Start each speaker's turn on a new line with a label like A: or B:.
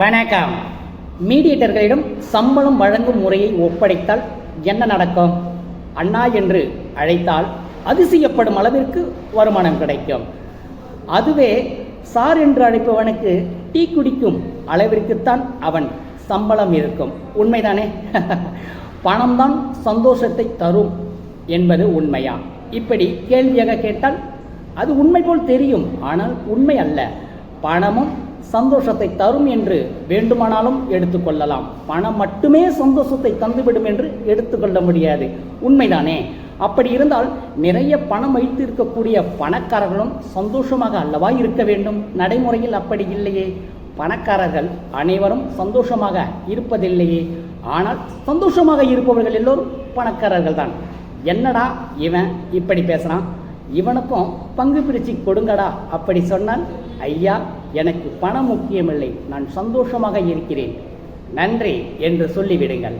A: வணக்கம். மீடியேட்டர்களிடம் சம்பளம் வழங்கும் முறையை ஒப்படைத்தால் என்ன நடக்கும்? அண்ணா என்று அழைத்தால் அதிசயப்படும் அளவிற்கு வருமானம் கிடைக்கும். அதுவே சார் என்று அழைப்பவனுக்கு டீ குடிக்கும் அளவிற்குத்தான் அவன் சம்பளம் இருக்கும். உண்மைதானே? பணம்தான் சந்தோஷத்தை தரும் என்பது உண்மையா? இப்படி கேள்வியாக கேட்டால் அது உண்மை போல் தெரியும். ஆனால் உண்மை அல்ல. பணமும் சந்தோஷத்தை தரும் என்று வேண்டுமானாலும் எடுத்துக்கொள்ளலாம் பணம் மட்டுமே சந்தோஷத்தை தந்துவிடும் என்று எடுத்துக்கொள்ள முடியாது. உண்மைதானே? அப்படி இருந்தால் நிறைய பணம் வைத்து இருக்கக்கூடிய பணக்காரர்களும் சந்தோஷமாக அல்லவா இருக்க வேண்டும்? நடைமுறையில் அப்படி இல்லையே. பணக்காரர்கள் அனைவரும் சந்தோஷமாக இருப்பதில்லையே. ஆனால் சந்தோஷமாக இருப்பவர்கள் எல்லோரும் பணக்காரர்கள் தான். என்னடா இவன் இப்படி பேசுகிறான் இவனுக்கும் பங்கு பிரிச்சு கொடுங்கடா அப்படி சொன்னால் ஐயா எனக்கு பணம் முக்கியமில்லை. நான் சந்தோஷமாக இருக்கிறேன். நன்றி என்று சொல்லிவிடுங்கள்.